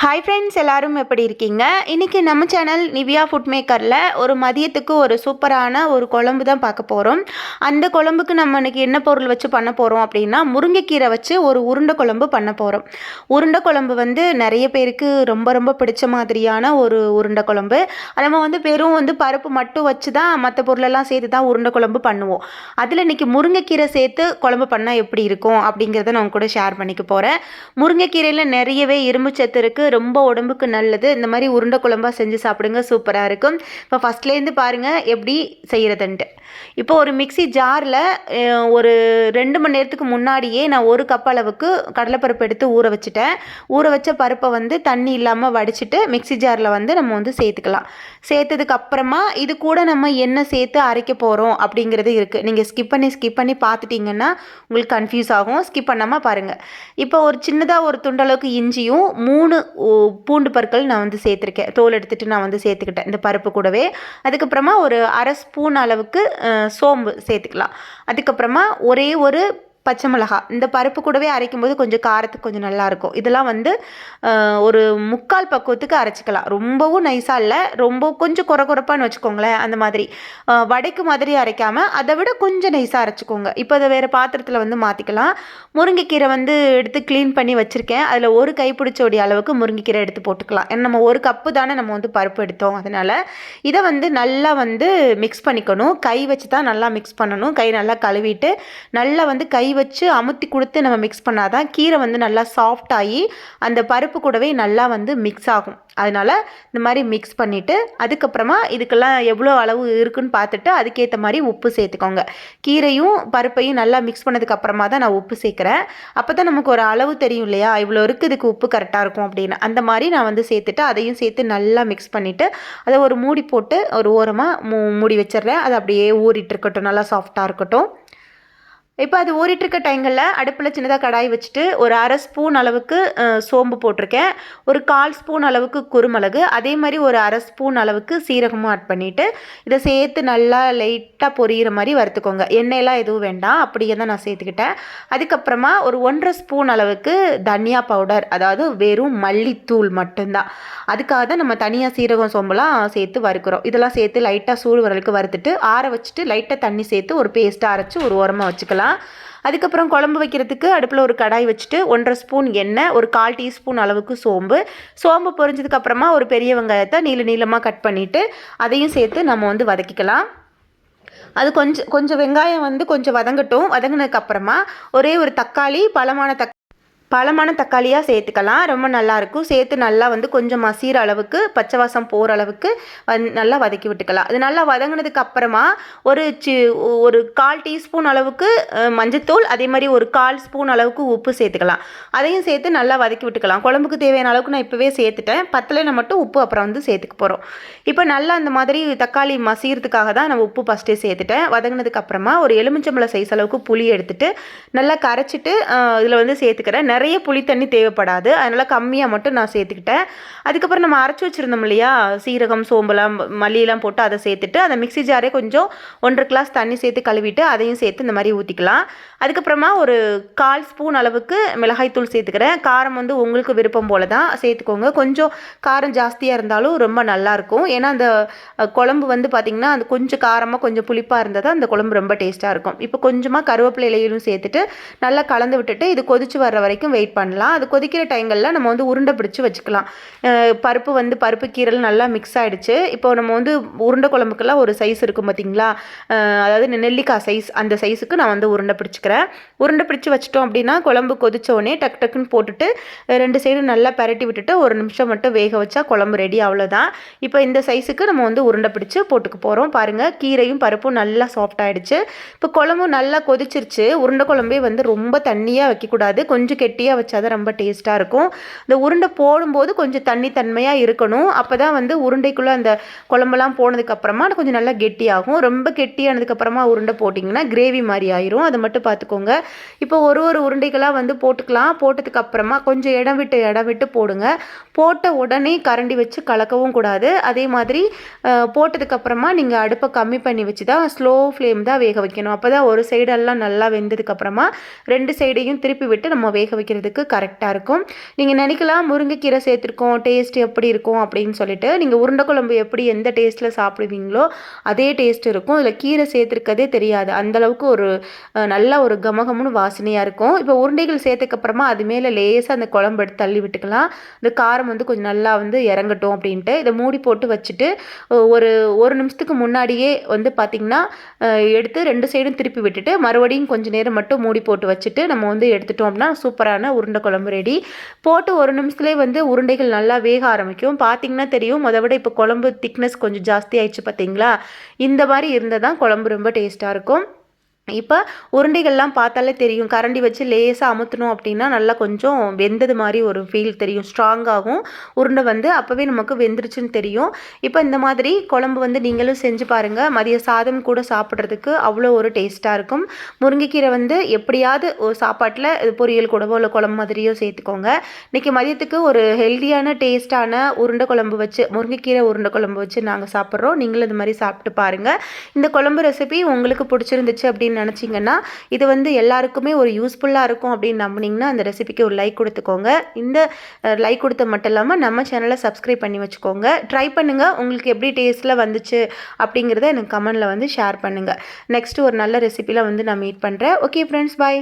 Hi friends எல்லோரும் எப்படி இருக்கீங்க? இன்றைக்கி நம்ம சேனல் நிவியா ஃபுட் மேக்கரில் ஒரு மதியத்துக்கு ஒரு சூப்பரான ஒரு குழம்பு தான் பார்க்க போகிறோம் அந்த குழம்புக்கு நம்ம இன்றைக்கி என்ன பொருள் வச்சு பண்ண போகிறோம் அப்படின்னா முருங்கைக்கீரை வச்சு ஒரு உருண்டை குழம்பு பண்ண போகிறோம் உருண்டை குழம்பு வந்து நிறைய பேருக்கு ரொம்ப ரொம்ப பிடிச்ச மாதிரியான ஒரு உருண்டை குழம்பு. நம்ம வந்து வெறும் வந்து பருப்பு மட்டும் வச்சு தான் மற்ற பொருளெல்லாம் சேர்த்து தான் உருண்டை குழம்பு பண்ணுவோம். அதில் இன்றைக்கி முருங்கைக்கீரை சேர்த்து குழம்பு பண்ணால் எப்படி இருக்கும் அப்படிங்கிறத நான் கூட ஷேர் பண்ணிக்க போகிறேன் முருங்கைக்கீரையில் நிறையவே இரும்பு சத்து இருக்குது ரொம்ப உடம்புக்கு நல்லது. இந்த மாதிரி உருண்டை குழம்பா செஞ்சு சாப்பிடுங்க. சூப்பராக இருக்கும். இப்போ ஃபஸ்ட்லேருந்து பாருங்கள் எப்படி செய்கிறதுன்ட்டு இப்போ ஒரு மிக்ஸி ஜாரில் ஒரு ரெண்டு மணி நேரத்துக்கு முன்னாடியே நான் ஒரு கப் அளவுக்கு கடலைப்பருப்பு எடுத்து ஊற வச்சுட்டேன். ஊற வச்ச பருப்பை வந்து தண்ணி இல்லாமல் வடிச்சிட்டு மிக்ஸி ஜாரில் வந்து நம்ம வந்து சேர்த்துக்கலாம். சேர்த்ததுக்கு அப்புறமா இது கூட நம்ம என்ன சேர்த்து அரைக்க போகிறோம் அப்படிங்கிறது இருக்குது நீங்கள் ஸ்கிப் பண்ணி ஸ்கிப் பண்ணி பார்த்துட்டிங்கன்னா உங்களுக்கு கன்ஃபியூஸ் ஆகும். ஸ்கிப் பண்ணாமல் பாருங்கள் இப்போ ஒரு சின்னதாக ஒரு துண்டளவுக்கு இஞ்சியும் மூணு பூண்டு பற்கள் நான் வந்து சேர்த்துருக்கேன். தோல் எடுத்துகிட்டு நான் வந்து சேர்த்துக்கிட்டேன் இந்த பருப்பு கூடவே. அதுக்கப்புறமா ஒரு அரை ஸ்பூன் அளவுக்கு சோம்பு சேர்த்துக்கலாம். அதுக்கப்புறமா ஒரே ஒரு பச்சை மிளகா இந்த பருப்பு கூடவே அரைக்கும் போது கொஞ்சம் காரத்துக்கு கொஞ்சம் நல்லாயிருக்கும் இதெல்லாம் வந்து ஒரு முக்கால் பக்குவத்துக்கு அரைச்சிக்கலாம். ரொம்பவும் நைஸாக இல்லை ரொம்ப கொஞ்சம் குறை குறைப்பான்னு வச்சுக்கோங்களேன் அந்த மாதிரி. வடைக்கு மாதிரி அரைக்காமல் அதை விட கொஞ்சம் நைஸாக அரைச்சிக்கோங்க. இப்போ அதை வேறு பாத்திரத்தில் வந்து மாற்றிக்கலாம் முருங்கைக்கீரை வந்து எடுத்து க்ளீன் பண்ணி வச்சுருக்கேன். அதில் ஒரு கைப்பிடிச்சோடைய அளவுக்கு முருங்கைக்கீரை எடுத்து போட்டுக்கலாம். ஏன்னா நம்ம ஒரு கப்பு தானே நம்ம வந்து பருப்பு எடுத்தோம். அதனால் இதை வந்து நல்லா வந்து மிக்ஸ் பண்ணிக்கணும். கை வச்சு தான் நல்லா மிக்ஸ் பண்ணணும். கை நல்லா கழுவிட்டு நல்லா வந்து கை வச்சு அமுத்தி கொடுத்து நம்ம மிக்ஸ் பண்ணாதான் கீரை வந்து நல்லா சாஃப்ட் ஆகி அந்த பருப்பு கூடவே நல்லா வந்து மிக்ஸ் ஆகும். அதனால் இந்த மாதிரி மிக்ஸ் பண்ணிவிட்டு அதுக்கப்புறமா இதுக்கெல்லாம் எவ்வளோ அளவு இருக்குன்னு பார்த்துட்டு அதுக்கேற்ற மாதிரி உப்பு சேர்த்துக்கோங்க. கீரையும் பருப்பையும் நல்லா மிக்ஸ் பண்ணதுக்கப்புறமா தான் நான் உப்பு சேர்க்குறேன். அப்போ தான் நமக்கு ஒரு அளவு தெரியும் இல்லையா? இவ்வளோ இருக்குது இதுக்கு உப்பு கரெக்டாக இருக்கும் அப்படின்னு. அந்த மாதிரி நான் வந்து சேர்த்துட்டு அதையும் சேர்த்து நல்லா மிக்ஸ் பண்ணிவிட்டு அதை ஒரு மூடி போட்டு ஒரு ஓரமாக மூ மூடி வச்சிடுறேன். அது அப்படியே ஊறிட்டு இருக்கட்டும் நல்லா சாஃப்டாக இருக்கட்டும். இப்போ அது ஊறிட்டு இருக்க டைங்களில் அடுப்பில் சின்னதாக கடாய் வச்சுட்டு ஒரு அரை ஸ்பூன் அளவுக்கு சோம்பு போட்டிருக்கேன். ஒரு கால் ஸ்பூன் அளவுக்கு குருமிளகு. அதே மாதிரி ஒரு அரை ஸ்பூன் அளவுக்கு சீரகமும் ஆட் பண்ணிவிட்டு இதை சேர்த்து நல்லா லைட்டாக பொரியிற மாதிரி வறுத்துக்கோங்க. எண்ணெயெல்லாம் எதுவும் வேண்டாம். அப்படியே தான் நான் சேர்த்துக்கிட்டேன். அதுக்கப்புறமா ஒரு ஒன்றரை ஸ்பூன் அளவுக்கு தனியா பவுடர் அதாவது வெறும் மல்லித்தூள் மட்டும்தான். அதுக்காக தான் நம்ம தனியாக சீரகம் சோம்பெல்லாம் சேர்த்து வறுக்கிறோம். இதெல்லாம் சேர்த்து லைட்டாக சூடு வரலுக்கு வறுத்துட்டு ஆற வச்சுட்டு லைட்டாக தண்ணி சேர்த்து ஒரு பேஸ்ட்டாக அரைச்சி ஒரு ஓரமாக வச்சுக்கலாம். அதுக்கப்புறம் குழம்பு வைக்கிறதுக்கு அடுப்பில் ஒரு கடாய் வச்சுட்டு ஒன்றரை ஸ்பூன் எண்ணெய் ஒரு கால் டீஸ்பூன் அளவுக்கு சோம்பு. சோம்பு பொரிஞ்சதுக்கப்புறமா ஒரு பெரிய வெங்காயத்தை நீள நீளமாக கட் பண்ணிவிட்டு அதையும் சேர்த்து நம்ம வந்து வதக்கிக்கலாம். அது கொஞ்சம் கொஞ்சம் வெங்காயம் வந்து கொஞ்சம் வதங்கட்டும். வதங்கினதுக்கப்புறமா ஒரே ஒரு தக்காளி பழமான தக்காளி பழமான தக்காளியாக சேர்த்துக்கலாம். ரொம்ப நல்லாயிருக்கும் சேர்த்து நல்லா வந்து கொஞ்சம் மசீர அளவுக்கு பச்சை வாசம் போகிற அளவுக்கு வந் நல்லா வதக்கி விட்டுக்கலாம். அது நல்லா வதங்கினதுக்கு அப்புறமா ஒரு சி ஒரு கால் டீஸ்பூன் அளவுக்கு மஞ்சத்தூள் அதே மாதிரி ஒரு கால் ஸ்பூன் அளவுக்கு உப்பு சேர்த்துக்கலாம். அதையும் சேர்த்து நல்லா வதக்கி விட்டுக்கலாம். குழம்புக்கு தேவையான அளவுக்கு நான் இப்போவே சேர்த்துட்டேன். பத்தலைனா மட்டும் உப்பு அப்புறம் வந்து சேர்த்துக்க போகிறோம் இப்போ நல்லா அந்த மாதிரி தக்காளி மசீரத்துக்காக தான் நான் உப்பு ஃபஸ்ட்டே சேர்த்துட்டேன். வதங்கினதுக்கு அப்புறமா ஒரு எலுமிச்சம்பழம் சைஸ் அளவுக்கு புளி எடுத்துட்டு நல்லா கரைச்சிட்டு இதில் வந்து சேர்த்துக்கிறேன். நிறைய புளி தண்ணி தேவைப்படாது. அதனால் கம்மியாக மட்டும் நான் சேர்த்துக்கிட்டேன். அதுக்கப்புறம் நம்ம அரைச்சி வச்சுருந்தோம் இல்லையா? சீரகம் சோம்புலாம் மல்லியெல்லாம் போட்டு அதை சேர்த்துட்டு அந்த மிக்ஸி ஜாரே கொஞ்சம் ஒன்றரை கிளாஸ் தண்ணி சேர்த்து கழுவிட்டு அதையும் சேர்த்து இந்த மாதிரி ஊற்றிக்கலாம் அதுக்கப்புறமா ஒரு கால் ஸ்பூன் அளவுக்கு மிளகாய்த்தூள் சேர்த்துக்கிறேன். காரம் வந்து உங்களுக்கு விருப்பம் போல தான் சேர்த்துக்கோங்க. கொஞ்சம் காரம் ஜாஸ்தியாக இருந்தாலும் ரொம்ப நல்லாயிருக்கும் ஏன்னா அந்த குழம்பு வந்து பார்த்திங்கன்னா அது கொஞ்சம் காரமாக கொஞ்சம் புளிப்பாக இருந்தால் தான் அந்த குழம்பு ரொம்ப டேஸ்ட்டாக இருக்கும். இப்போ கொஞ்சமாக கருவேப்பிலை இலையிலும் சேர்த்துட்டு நல்லா கலந்து விட்டுட்டு இது கொதிச்சு வர்ற வரைக்கும் வெயிட் பண்ணலாம். அது கொதிக்கிற டைங்களில் நம்ம வந்து உருண்டை பிடிச்சி வச்சுக்கலாம். பருப்பு வந்து பருப்பு கீரல் நல்லா மிக்ஸ் ஆகிடுச்சு இப்போ நம்ம வந்து உருண்டை குழம்புக்கெல்லாம் ஒரு சைஸ் இருக்கும் பார்த்தீங்களா அதாவது நெல்லிக்காய் சைஸ் அந்த சைஸுக்கு நான் வந்து உருண்டை பிடிச்சிக்கிறேன். உருண்டை பிடிச்சி வச்சிட்டோம் அப்படின்னா குழம்பு கொதிச்ச உடனே டக் டக்குன்னு போட்டுட்டு ரெண்டு சைடு நல்லா பரட்டி விட்டுட்டு ஒரு நிமிஷம் மட்டும் வேக வச்சா குழம்பு ரெடி அவ்வளோதான் இப்போ இந்த சைஸுக்கு நம்ம வந்து உருண்டை பிடிச்சி போட்டுக்க போகிறோம் பாருங்கள் கீரையும் பருப்பும் நல்லா சாஃப்ட் ஆகிடுச்சு இப்போ குழம்பும் நல்லா கொதிச்சிருச்சு. உருண்டை குழம்பே வந்து ரொம்ப தண்ணியாக வைக்கக்கூடாது. கொஞ்சம் கெட்டியாக வச்சா தான் ரொம்ப டேஸ்ட்டாக இருக்கும். இந்த உருண்டை போடும்போது கொஞ்சம் தண்ணி தன்மையாக இருக்கணும். அப்போ தான் வந்து உருண்டைக்குள்ளே அந்த குழம்பெல்லாம் போனதுக்கப்புறமா கொஞ்சம் நல்லா கெட்டியாகும். ரொம்ப கெட்டியானதுக்கப்புறமா உருண்டை போட்டிங்கன்னா கிரேவி மாதிரி ஆயிரும். அதை மட்டும் பார்த்துக்கோங்க. இப்போ ஒரு ஒரு உருண்டைகளாக வந்து போட்டுக்கலாம். போட்டதுக்கப்புறமா கொஞ்சம் இடம் விட்டு இடம் விட்டு போடுங்க. போட்ட உடனே கரண்டி வச்சு கலக்கவும் கூடாது. அதே மாதிரி போட்டதுக்கப்புறமா நீங்கள் அடுப்பை கம்மி பண்ணி வச்சு தான் ஸ்லோ ஃப்ளேம் தான் வேக வைக்கணும். அப்போ தான் ஒரு சைடெல்லாம் நல்லா வெந்ததுக்கப்புறமா ரெண்டு சைடையும் திருப்பி விட்டு நம்ம வேக வைக்க வைக்கிறதுக்கு கரெக்டாக இருக்கும். நீங்கள் நினைக்கலாம் முருங்கைக்கீரை சேர்த்துருக்கோம் டேஸ்ட் எப்படி இருக்கும் அப்படின்னு சொல்லிட்டு நீங்கள் உருண்டை குழம்பு எப்படி எந்த டேஸ்ட்டில் சாப்பிடுவீங்களோ அதே டேஸ்ட் இருக்கும். இதில் கீரை சேர்த்துருக்கதே தெரியாது. அந்தளவுக்கு ஒரு நல்ல ஒரு கமகமுன்னு வாசனையாக இருக்கும். இப்போ உருண்டைகள் சேர்த்துக்கப்புறமா அது மேலே லேசாக அந்த குழம்பு எடுத்து தள்ளி விட்டுக்கலாம். இந்த காரம் வந்து கொஞ்சம் நல்லா வந்து இறங்கட்டும் அப்படின்ட்டு இதை மூடி போட்டு வச்சுட்டு ஒரு ஒரு நிமிஷத்துக்கு முன்னாடியே வந்து பார்த்திங்கன்னா எடுத்து ரெண்டு சைடும் திருப்பி விட்டுட்டு மறுபடியும் கொஞ்சம் நேரம் மட்டும் மூடி போட்டு வச்சுட்டு நம்ம வந்து எடுத்துட்டோம் அப்படின்னா சூப்பராக சூப்பரான உருண்டை குழம்பு ரெடி போட்டு ஒரு நிமிஷத்துலேயே வந்து உருண்டைகள் நல்லா வேக ஆரம்பிக்கும். பார்த்தீங்கன்னா தெரியும். அதை விட இப்போ குழம்பு திக்னஸ் கொஞ்சம் ஜாஸ்தி ஆயிடுச்சு பார்த்தீங்களா இந்த மாதிரி இருந்தால் தான் குழம்பு ரொம்ப டேஸ்ட்டாக இருக்கும். இப்போ உருண்டைகள்லாம் பார்த்தாலே தெரியும். கரண்டி வச்சு லேசாக அமுத்தணும் அப்படின்னா நல்லா கொஞ்சம் வெந்தது மாதிரி ஒரு ஃபீல் தெரியும். ஸ்ட்ராங்காகும் உருண்டை வந்து அப்போவே நமக்கு வெந்துருச்சுன்னு தெரியும். இப்போ இந்த மாதிரி குழம்பு வந்து நீங்களும் செஞ்சு பாருங்கள் மதிய சாதம் கூட சாப்பிட்றதுக்கு அவ்வளோ ஒரு டேஸ்ட்டாக இருக்கும். முருங்கைக்கீரை வந்து எப்படியாவது ஒரு சாப்பாட்டில் பொரியல் கூடவோ இல்லை குழம்பு மாதிரியோ சேர்த்துக்கோங்க. இன்றைக்கி மதியத்துக்கு ஒரு ஹெல்த்தியான டேஸ்ட்டான உருண்டை குழம்பு வச்சு முருங்கைக்கீரை உருண்டை குழம்பு வச்சு நாங்கள் சாப்பிட்றோம். நீங்களும் இது மாதிரி சாப்பிட்டு பாருங்கள் இந்த குழம்பு ரெசிபி உங்களுக்கு பிடிச்சிருந்துச்சு அப்படின்னு நினச்சிங்கன்னா இது வந்து எல்லாருக்குமே ஒரு யூஸ்ஃபுல்லாக இருக்கும் அப்படின்னு நம்புனீங்கன்னா அந்த ரெசிபிக்கு ஒரு லைக் கொடுத்துக்கோங்க. இந்த லைக் கொடுத்த மட்டும் இல்லாமல் நம்ம சேனலை சப்ஸ்கிரைப் பண்ணி வச்சுக்கோங்க. ட்ரை பண்ணுங்கள் உங்களுக்கு எப்படி டேஸ்ட்டில் வந்துச்சு அப்படிங்கிறத எனக்கு கமெண்டில் வந்து ஷேர் பண்ணுங்கள் நெக்ஸ்ட்டு ஒரு நல்ல ரெசிபியில் வந்து நான் மீட் பண்ணுறேன் ஓகே ஃப்ரெண்ட்ஸ் பாய்